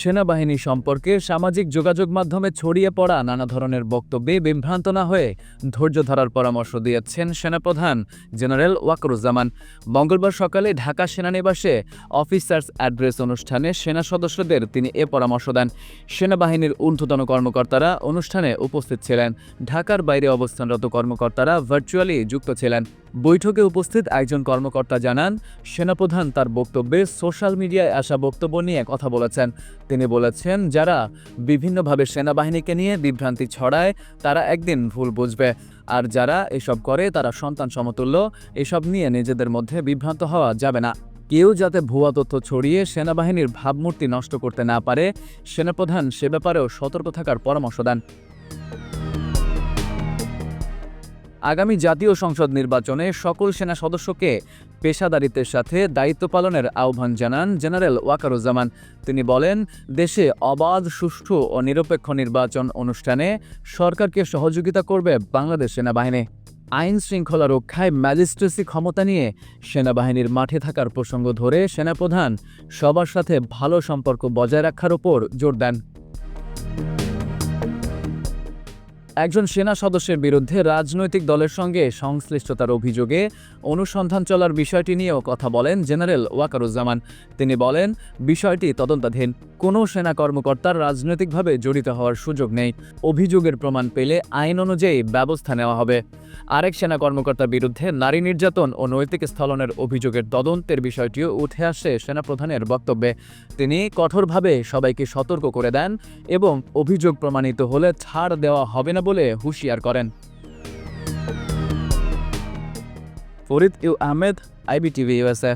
সেনাবাহিনী সম্পর্কে সামাজিক যোগাযোগ মাধ্যমে ছড়িয়ে পড়া নানা ধরনের বক্তব্যে বিভ্রান্ত না হয়ে ধৈর্য ধরার পরামর্শ দিয়েছেন সেনাপ্রধান জেনারেল ওয়াকরুজ্জামান। মঙ্গলবার সকালে ঢাকা সেনানিবাসে অফিসার্স অ্যাড্রেস অনুষ্ঠানে সেনা সদস্যদের তিনি এ পরামর্শ দেন। সেনাবাহিনীর ঊর্ধ্বতন কর্মকর্তারা অনুষ্ঠানে উপস্থিত ছিলেন। ঢাকার বাইরে অবস্থানরত কর্মকর্তারা ভার্চুয়ালি যুক্ত ছিলেন। বৈঠকে উপস্থিত একজন কর্মকর্তা জানান, সেনাপ্রধান তার বক্তব্যে সোশ্যাল মিডিয়ায় আসা বক্তব্য নিয়ে কথা বলেছেন। তিনি বলেছেন, যারা বিভিন্নভাবে সেনাবাহিনীকে নিয়ে বিভ্রান্তি ছড়ায়, তারা একদিন ভুল বুঝবে। আর যারা এসব করে, তারা সন্তান সমতুল্য, এসব নিয়ে নিজেদের মধ্যে বিভ্রান্ত হওয়া যাবে না। কেউ যাতে ভুয়া তথ্য ছড়িয়ে সেনাবাহিনীর ভাবমূর্তি নষ্ট করতে না পারে, সেনাপ্রধান সে ব্যাপারেও সতর্ক থাকার পরামর্শ দেন। আগামী জাতীয় সংসদ নির্বাচনে সকল সেনা সদস্যকে পেশাদারিত্বের সাথে দায়িত্ব পালনের আহ্বান জানান জেনারেল ওয়াকারুজ্জামান। তিনি বলেন, দেশে অবাধ, সুষ্ঠু ও নিরপেক্ষ নির্বাচন অনুষ্ঠানে সরকারকে সহযোগিতা করবে বাংলাদেশ সেনাবাহিনী। আইন শৃঙ্খলা রক্ষায় ম্যাজিস্ট্রেসি ক্ষমতা নিয়ে সেনাবাহিনীর মাঠে থাকার প্রসঙ্গ ধরে সেনাপ্রধান সবার সাথে ভালো সম্পর্ক বজায় রাখার ওপর জোর দেন। একজন সেনা সদস্যের বিরুদ্ধে রাজনৈতিক দলের সঙ্গে সংশ্লিষ্টতার অভিযোগে অনুসন্ধান চলার বিষয়টি নিয়েও কথা বলেন জেনারেল ওয়াকারুজ্জামান। তিনি বলেন, বিষয়টি তদন্তাধীন। কোনো সেনা কর্মকর্তার রাজনৈতিকভাবে জড়িত হওয়ার সুযোগ নেই। অভিযোগের প্রমাণ পেলে আইন অনুযায়ী ব্যবস্থা নেওয়া হবে। আরেক সেনা কর্মকর্তার বিরুদ্ধে নারী নির্যাতন ও নৈতিক স্থলনের অভিযোগের তদন্তের বিষয়টিও উঠে আসে সেনাপ্রধানের বক্তব্যে। তিনি কঠোরভাবে সবাইকে সতর্ক করে দেন এবং অভিযোগ প্রমাণিত হলে ছাড় দেওয়া হবে না বলে হুঁশিয়ার করেন। Farid U Ahmed, IBTV USA